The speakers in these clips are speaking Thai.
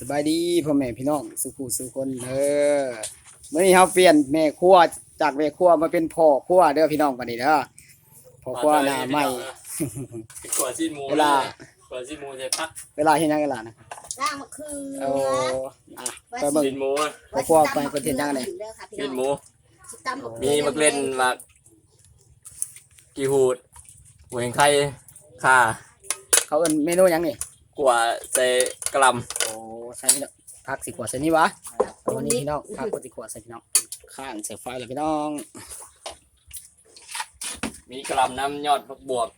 สบายดีพ่อแม่พี่น้องสุขุสุคนเด้อมื้อนี้เฮาเปลี่ยนแม่ครัวจากแม่ครัวมาเป็นพ่อครัวเด้อพี่น้องบัดนี้เด้อพ่อครัวหน้าใหม่ขวดซีนหมูเวลาขวดซีนหมูใส่พักเวลาเฮ็ดหยังกันล่ะนะล่างมะเขืเอาออะไปเบิ่งซีนหมูพ่อครัวไปเพิ่นเฮ็ดหยังไงซีนหมูตำบักมีมักเล่นมักกีหูดหัวเห็นไข่ข่าเขาเอิ้นเมนูหยังนี่กัวใส่กะหลโอ้ ใส่พี่น้องผักสิขวดใส่นี่วะเอาอันนี้พี่น้องผักก็สิขวดใส่พี่น้องข้างเสียไฟแล้วพี่น้องำมีกะหลำน้ำยอดผักบวบ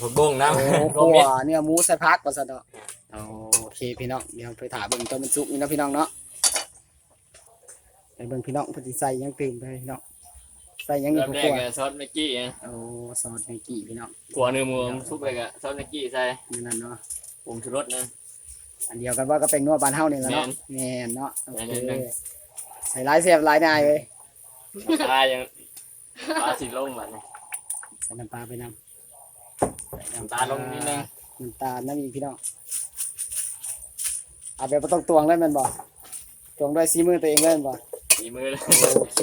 ผักบุ้งน้โอ้ำครวมรัวเม็ดเนี่ยหมูใส่ผักว่าซั่นเนาะโอเคพี่น้องเดี๋ยวไปถามเบิ่งตอนมันสุกนี่เนาะพี่น้องเนาะไปเบิ่งพี่น้องเพิ่นสิใส่หยังตื่มไปพี่น้องใส่หยังนี่เริ่มพ่อแรครัวกก็ซอสเมกกี้โอ้ซอสแมงกี้พี่น้องกัวเนื้อหมูซุปไปก็ซอสเมกกี้ใส่นี่นั่นเนาะผงชูรสนะ อันเดียวกันว่าก็เป็นนัวบ้านเฮานี่แหละเนาะแม่แม่นเนาะโอแม่เคนแม่นใส่หลายแซ่บหลายนายเว้ยปลายังปลาสีลงแบบนี้ใส่น้ำปลาไปนำใส่น้ำตาลลงนิดนึงน้ำตาลน้ำอีกพี่น้องเอาแบบบ่ต้องตวงเลยแม่นบ่ตวงด้วยซีมือตัวเองเลยแม่นบ่สีมือเลยโอเค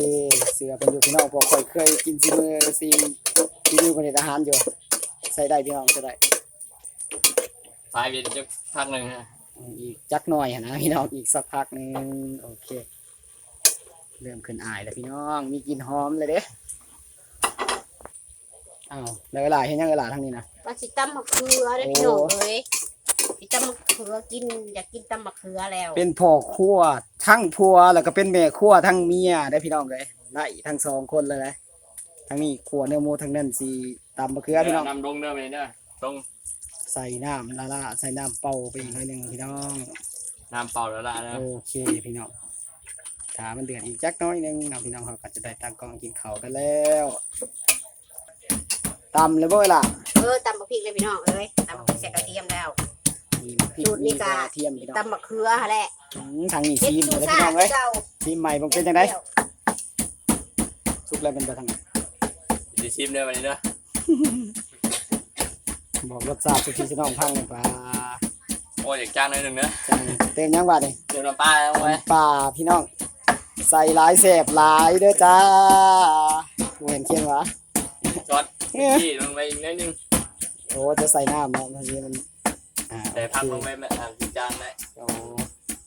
เสือเป็นอยู่พี่น้องเพอค่อยเคยกินซีมือซีซีมือคนเฮ็ดอาหารอยู่ใส่ได้พี่น้องใส่ได้พายเวียนจะพักหนึ่งฮะ อีกจักหน่อยหั้นนะพี่น้องอีกสักพักหนึงโอเค เริ่มขึ้นอายแล้วพี่น้อง มีกลิ่นหอมเลยเด้อ้าวได้เวลาเห็นยังเวลาทั้งนี้นะว่าสิตำมะเขือได้พี่น้องเอ้ยสิตำมะเขือกินอยากกินตำมะเขือแล้วเป็นพ่อครัวทั้งผัวแล้วก็เป็นแม่ครัวทั้งเมียได้พี่น้องเลยไล่ทั้งสองคนเลยนะทั้งนี้ครัวเนื้อหมูทั้งนั้นสีตำมะเขือพี่น้อง นำลงเด้อไปเด้อลง ใส่น้ำละละใส่น้ำเป่าไปอีกหน่อยหนึ่งพี่น้อง น้ำเปล่าแล้วล่ะนะโอเคพี่น้องถ้ามันเดือดอีกจักหน้อยหนึงนะพี่น้องเขาก็จะได้ตั้งกล้องกินข้าวกันแล้วตำเลยบ่เวลาเออตำบักพริกเลยพี่น้องเอ้ยตำบักพริกใส่กระเทียมแล้ว มีพริกสูตรนี่มีกกะระเทียมพี่น้องตำมะเขือหั่นแหละอืมทางนี้เฮ็ดซีมซูเลยซ่าพี่น้องเอ้ยเจ้าซีมใหม่ผมเป็นจังไดสุกแล้วเป็นไปทางไหนดีชิมเด้อไปเด้อ บอกรสชาติสุกี้พี่น้องพังเลยปลาโอ้ยอยากจ้างหน่อยหนึ่งเนอะจังเต็มยังบาดนี่เดี๋ยวน้ำปลาเอาไว้ปลาพี่น้อง ใส่หลายแสบหลายเด้อจ้าเห็นเคียงวะซอสที่ลงไปอีกนิดนึงโอ้จะใส่น้ำเนาะทีนี้มันอ่าแต่พักลงโอไปเคแบบอ่าจานได้โอ้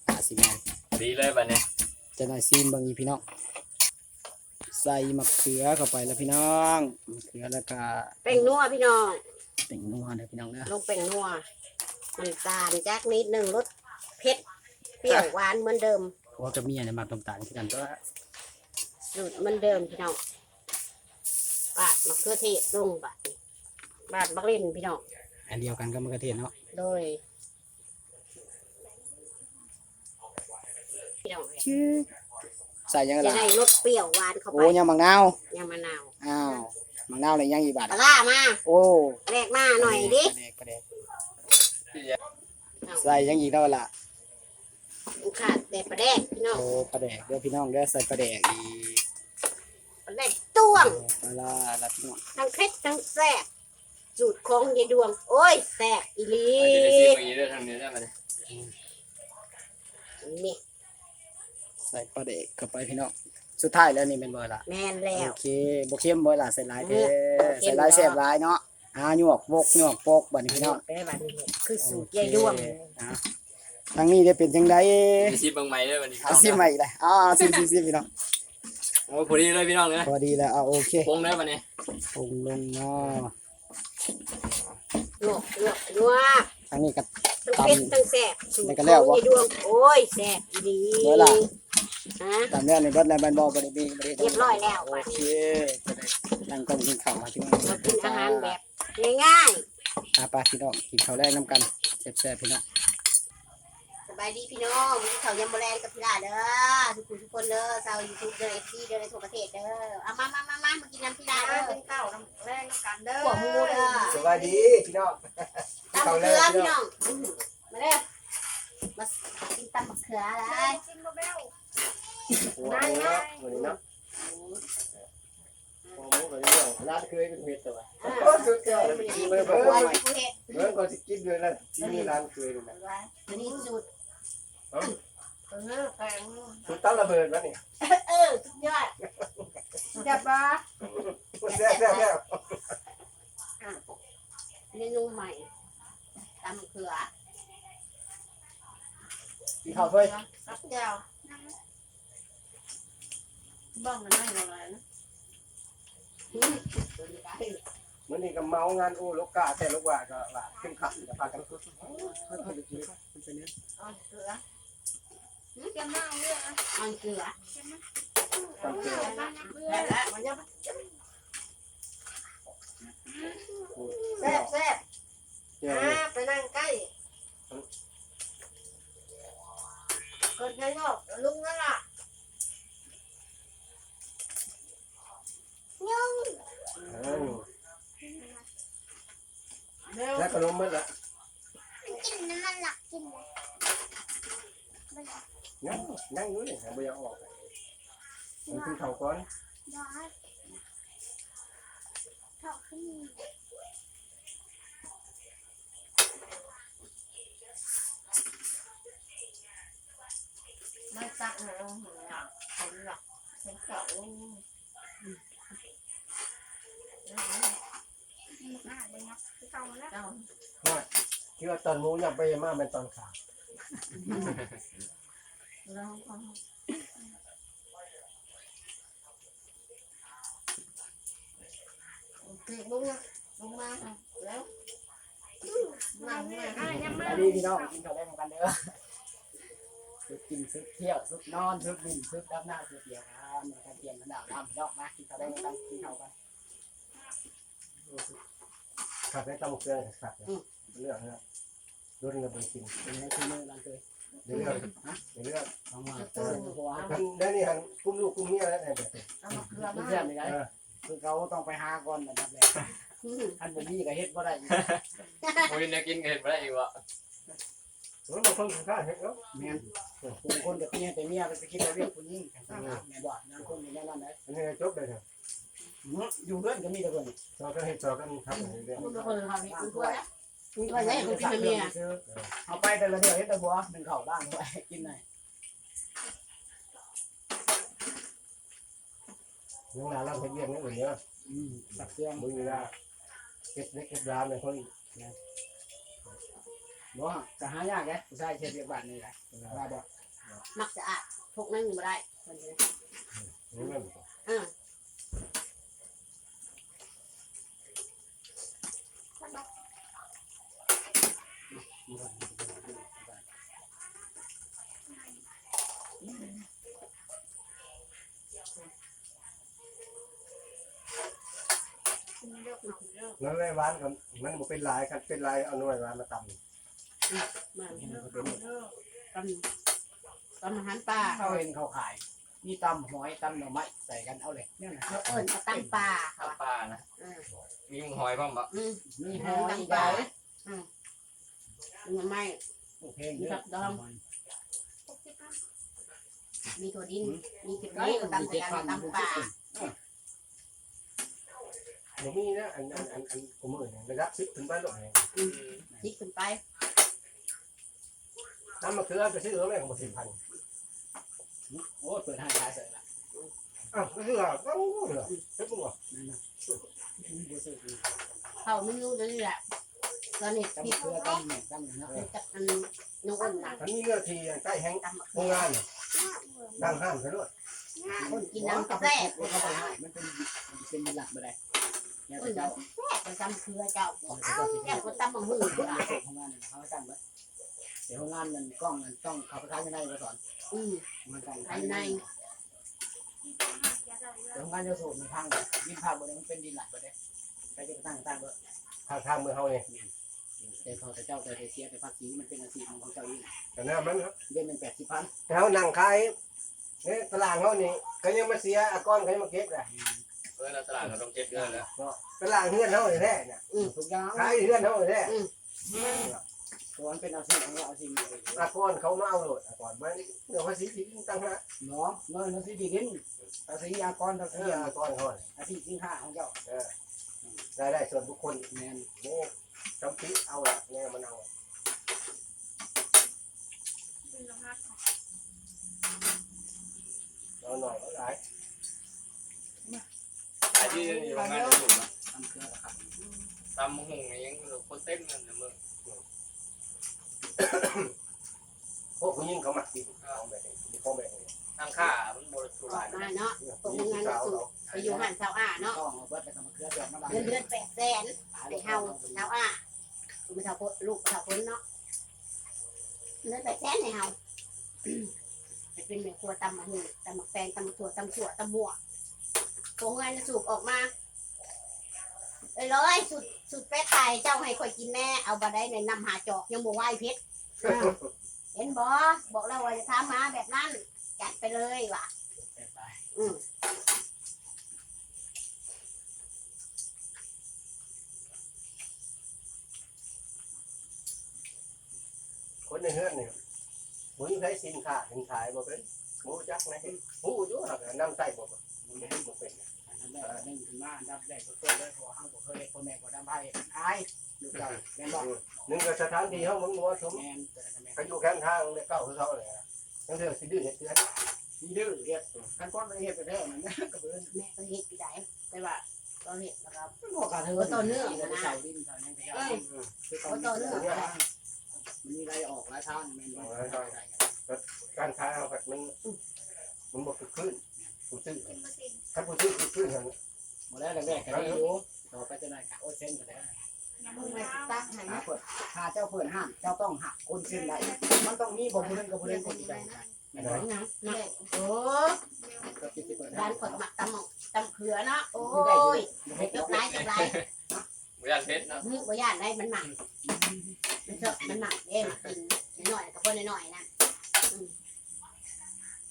หาสิแม่นดีเลยแบบนี้จะหน่อยซีมเบางอีพี่น้องใส่มะเขือเข้าไปแล้วพี่น้องมะเขือแล้วก็แป้งนัวพี่น้อง เป็นนัวเด้อพี่น้องเด้อลงแป้งนัวน้ำตาลจักนิดหนึงรสเผ็ดเปรี้ยวหวานเหมือนเดิมหัวกับเมียเนี่ยหมักน้ำตาลคือกันตัวสูตรเหมือนเดิมพี่น้องบาดมะเขือเทศลงบาดนี่บาดบักเล่นพี่น้องอันเดียวกันกับมะเขือเทศเนาะโดยพี่น้องเอ้ยชื่อใส่ยังไงจะล่ะได้รสเปรี้ยวหวานเข้าไปโอ้ยังมะนาว ยำมะนาว อ้าว มะนาวเลยยังอีกบาทปลาอะล่ามาโอ้แรกมาหน่อยดิประเดกประเดกเอาใส่ยังอีกแล้วล่ะขาดแต่ปลาแดกพี่น้องโอ้ประเดกเด้อพี่น้องเด้อใส่ประเดกอีกปลาแดกต้วงปลาร้าละพี่น้องทั้งเผ็ดทั้งแซ่บสูตรของยายดวง โอ้ยแซ่บอีหลีจะได้ชิมอย่างนี้ด้วยทางนี้ได้ไหมเนี่ยนี่ใส่ประเดกเข้าไปพี่น้อง สุดท้ายแล้วนี่เป็นเบอร์ละแม่นแล้โอวเคบกเข้มเบอร์ละใส่หลายเด้อเค็มใส่หลายแซ่บหลายเนาะอ่าหยวกบกหยวกปกบัดนี้พี่น้องแปลว่านี่แหละคือสูตรยายดวงอะทางนี้ได้เป็นจังไดจะชิมบางไม้ด้วยวันนี้เอาซิมใหม่เลยอ่าซิมซิมซิมพี่น้องโอ้ยพอดีเลยพี่น้องเลยพอดีแล้วเอาโอเคพงเด้อวันนี้ปรุงลงเนาะลวกลวกลวกทางนี้ก็ทั้งเผ็ดทั้งแซ่บสูตรได้ขกัอนงแล้ววะยายดวงโอ้ยแซ่บอีหลีเมื่อไหร่ฮะตามเรื่องในรถแล้วบันบอกบริเวณบริเวณเรียบร้อยแล้วโอเคจะได้นั่งกล้องกินข้าวมาที่นี่เรากินอาหารแบบง่ายอาปาพี่น้องกินข้าวแรกน้ำกันแซ่บๆพี่น้องๆสบายดีพี่น้องวันนี้เขายำโบแลนกับพี่ดาเด้อทุกคนทุกคนเด้อชาวยูทูบเด้อเอฟซีเด้อในทั่วประเทศเด้อเอามามามามามากินน้ำพี่ดาเด้อเป็นข้าวน้ำแรงกันเด้อหัวหมูเด้อสวัสดีพี่น้องตำมะเขือพี่น้องอืมมาเด้อมากินตำมะเขืออะไร ได้ไงวันนี้เนาะโอ้โหวันนี้เนาะร้านเคยเป็นเม็ดตัวอ่าสุดเกินไปดีเบอร์เบอร์เมื่อก่อนสิกินเลยนะที่นี่ร้านเคยเลยนะวันนี้สุดสุดตั้งระเบิดแล้วนี่เออสุดยอดจับปะแซ่บแซ่บแซ่บเมนูใหม่ตำเขือกินข้าวถ้วยรับแก้ว บ้องมันไม่ละลายนะมันนี่ก็เมางานโอ้ลูกกาแต่ลูกว่าก็ว่าขึ้นขับจะพากันค่อยๆกินมันเป็นเนื้อเอาเกลือจะมาเอาเรื่องนะอ่อนเขือตำเกลือแล้วแล้วมัน นั่งนั่งอยู่นี่ไม่อยากออกมันขึ้นเขาก่อนบอสเขาขึ้นไม่ตักนะหัวผมหลักผมเก่ามากเลยนะที่เขาแล้วเจ้าคิดว่าตอนหมูยับไปมากเป็นตอนขา เราโอเคลุงลงมาแล้วนั่งเลยอะยังมาวัสดีพี่น้องกินข้าวแรงกันเด้อสุดกินสุดเที่ยวสุดนอนสุดบินสุดดับหน้าสุดเดียวกันในการเตรียมกันดาวน้ำพี่น้องมากินข้าวแรงกันกินข้าวกันขับได้ตำเกลือขับเรื่องนะรุ่นระเบิดกินเป็นไงคือมือรังเคย เรื่องเรื่องเอามาเออหัวมันได้นี่หันกุ้มลูกกุ้มเมียแล้วเนี่ยเอามาเกลือเป็นมาแซ่บยังไงคือเขาต้องไปหาก่อนนะครับแหละอันเป็นนี่ก็เฮ็ดบ่ได้โอ้ยเนี่ยกินเห็นบ่ได้อีกวะมันบางคนข้าเห็นเนาะแม่นผู้คนกับเมียแต่เมียไปคิดว่าเรียกผู้หญิงแม่นบ่นั่นคนอยู่ในนั้นได้อันนี้จบเลยเถอะอยู่เพื่อนก็มีแต่เพิ่นเราก็เห็นต่อกันทำเรื่องคุณเป็ นคนทำให้คุณด้วยนะคุณก็ใช้คุณกินเมียเอาไปแต่ละเดียวแต่บัวหนึ่งเข้าวล่างไว้กินหน่อยยังนาเราเห็นเรื่องนี้อื่นเยอะอืมสักเครื่องมึงนะเก็บเล็กเก็บร้านเนี่ยคนบ่จะหายากแกผู้ชายเฮ็ดเรียกบ้านนี่แหละว่าบ่มักสะอาดพกนั่งอยู่ไม่ได้คนนี้นี่มันอ่ นั่นเลยร้านกันมันบอกเป็นลายกันเป็นลายเอาหน่วยร้านมาตำมาตำตำอาหารปลาเขาเห็นเขาขาย มีตำหอยตำหน่อไม้ใส่กันเอาเลยเนี่ยนะเขาเอิญเขาตำปลาเขาน้ำปลานะอ่ามีหอยพร้อมบ่อืมมีหหออยยตำปลาอืมมันไม่ โอเคเด้อมีถั่วดิน มีเก็บนี้ก็ตำแต่การตำปลา ผมมีนะอันอันอันอันกูมือเนี่ยระดับสิบถึงบ้านหลวงเนี่ยพลิกขึ้นไปน้ำมะเขือไปซื้อเอาแม่ของมาสิบพันโอ้เปิดห้างขายเสร็จละอ้าวก็คือว่าก็รู้เหรอใช่ปุ๊บอะนั่นนะบ่ซื้อเขาไม่รู้เลยแหละตอนนี้พริกตำเกลือตำเนี่ยตำเนี่ยนะกับอันน้องอ้นนะอันนี้เนื้อทีใกล้แห้งตำโรงงานเนี่ยดังห้ามซะด้วยคนกินน้ำกาแฟเขาไปให้มันเป็นมันเป็นหลักบ่ได้ เนี่ยอ้นเจ้าแซ่บไปตำเครือเจ้าของเจ้าก็ตำมะม่วงเวลาส่งงานนี่ยเขาให้ตั้งไว้เดี๋ยวงานมันกล้องมันต้องเขาไปท้ายยังไงมาสอนอืมมันต้องภายในเดี๋ยวงานจะสูบมีพังเลยดินพังบนนี้มันเป็นดินหลักบ่ได้ใครจะตั้งตั้งบ่ทางทางมือเขาเนี่ยแต่เขาแต่เจ้าแต่เสียแต่ภาษีมันเป็นอาชีพของเจ้าเองแต่หน้ามันครับเดือนหนึ่งแปดสิบพันเขานั่งขายเนี่ยตลาดเขานี่ก็ยังมาเสียอากรเขายังมาเก็บเลย เออเราตลาดเราต้องเจ็บเดือนแล้วตลาดเฮือนเท่าไหร่แน่เนี่ยอืมทุกอย่างขายเฮือนเท่าไหร่แน่ก่อนเป็นอาชีพของเราอาชีพอยู่อากรเขามาเอาโหลดอากรมาเดี๋ยวภาษีที่ตั้งหะเนาะเงินภาษีที่ดินภาษียากรภาษียากรเขาอาชีพที่ห้าของเจ้ารายได้ส่วนบุคคลแมนโม่จำปีเอาละเนี่ยมันเอาเราหน่อยก็หลา มันเครื่อาตำหุ่งยังโคนเต้นนั่นนะมึงพวกผู้หญิงเขามักกินของแบบนี้ของแบบนี้ทางข้ามันบริสุทออกธิ์มาเนาะผู้หญิงสาวเราไปอยู่หันเสาอ่าเนาะต้องเอาเบิดแล้วก็มาเคลือบแบบมาได้เดือนเดือนแปดแสนไปเฮาเสาอ่าลูกเสาลูกเสาพ้นเนาะเดือนแปดแสนในเฮาจะเป็นแม่ครัวตำมะฮูตำมะแฟงตำมะถั่วตำถั่วตำบัว โงเงินสูบออกมาเอ้ยร้อยสุดสุดแป๊ะไตเจ้าให้คอยกินแน่เอาบาได้ในนำหาจอกยังบ่ไหวเพชรอ่าเห็นบ่บอกแล้วว่าจะทำมาแบบนั้นจัดไปเลยว่ะอืมคนในเฮือนนี่บ่มีใครสินค้าสินขายบ่เป็นหมูจักนะหูอยู่หักน้ำใส่บ่บ่มันบ่เป็นอันนั้น แรกหนึ่งถึงมาอันดับแรกก็เคยได้พอเฮาบ่เคยพ่อแม่ก็ดำให้อายลูกเจ้าแม่นบ่หนึ่งก็สถานที่เฮามันบ่สมแม่นแต่ก็แม่นเขาอยู่ข้งทางเลยเก้าคือเขาเลยนั่นเถอะสิดื้อเฮ็ดเตือนมีดื้อเฮ็ดกันก่อนไปเฮ็ดไปแล้วนั่นนะก็เบิ่นแม่ก็เห็ดอยู่ได้แต่ว่าก็เห็ดนะครับบ่กันเฮาเสาดินเสาหยังก็ได้คือตอนนี้มันมีไรออกหลายทางแม่นบ่การค้าเฮาแบบมันมันบ่คือขึ้น ผู้ซื้อถ้าผู้ซื้อผู้ซื้อหั่นบ่แล้วแรกๆก็ได้อยู่ต่อไปจะได้ก็โอ้เส้นก็ได้ยังมึงไมาตักห้หานะเปิดหาเจ้าเปิดห้างเจ้าต้องหักคนเส้นได้มันต้องมีบ่ผู้นึงกับผู้นึงคนใจกันแม่นะโอ้ก็สิเปิดร้านขดหมักตำหมกตำเขือเนาะโอ้ยยกไม้ยกไม้วิญญาณเพชรเนาะมึงบ่ย่านได้มันหนักมันเถอะมันหนักเด้กินหน่อยกับคนหน่อยนะ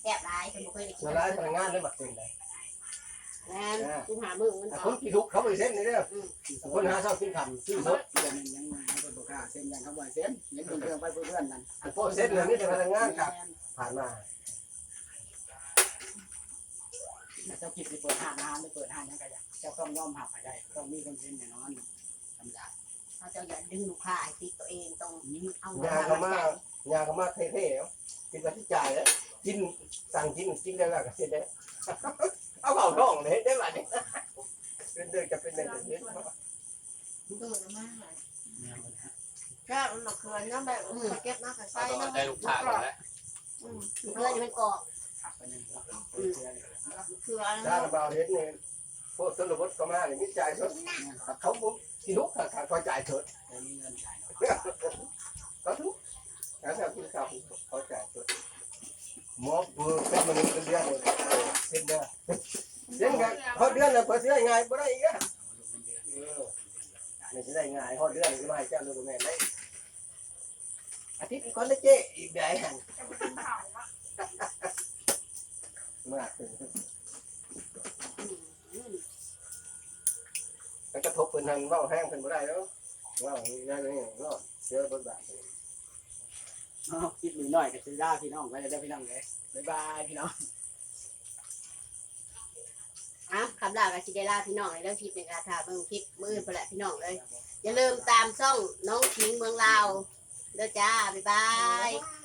ซ่บหลายคนบ่เคยได้กินเวลาพนักงานได้บักเป็นได้แม่นกูหามือมันคก่อนนที่ทุกเขาไปเส้นนี่เด้อคนหาเช้ากินคำซื้อสดเดือนนึงยังมาให้เพิ่นบ่กล้าเส้นยังเขาบ่เส้นยังเพิ่นไปเพื่อนนั่นพวกเส้นเนี่ยนี่แต่พนักงานครับผ่านมาเจ้าคิดสิเปิดห้างร้านหรือเปิดห้างยังก็อยากเจ้าต้องยอมหักให้ได้ต้องมีคนเส้นแน่นอนธรรมดาเขาจะอย่าดึงลูกค้าให้ติดตัวเองต้องเอายาก็มายาก็มาเท่ๆกินมาที่จ่ายแล้วกินสั่ งกินกินได้แล้วก็เสร็จแล้วเอาเข่าท้องเลยได้บัดนี้เป็นเดือนจะเป็นเดือนจะเป็นตัวมากแค่มันมาเคืนนะแบบเก็บน้ำใส่ก็น้ำได้ลูกค้าแล้วเพื่อนมันกรอกหักไปนึงคือถ้าเราเบาเฮ็ดนี่พวกต้นรถก็มาเนี่ยมีจ่ายสดเขาบุกที่ลุกขาดเขาจ่ายสดมีเงิน เขาเดือนเลยเปิดเสียง่ายบ่ได้อีกอะไม่ได้ง่ายเขาเดือนก็ไม่เจ้าลูกแม่ได้อาทิตย์ก่อนได้เจ๊อีกได้หันจะไปกินเผาอะมากแล้วกระทบเพิ่นหันเว้าแห้งเพิ่นบ่ได้แล้วว่านี่นั่นนี่เนาะเจอบทบาทคิดหนึ่งหน่อยก็ซื้อได้พี่น้องไปได้พี่น้องเลยบ๊ายบายพี่น้อง อะคำลากับชิเดล่าพี่น้องในเรื่องคลิปในการถ่ายเมืองคลิปมือไปแหละพี่น้องเลย อย่าลืมตามช่องน้องชิงเมืองลาวเด้อจ้า บ๊ายบายว้า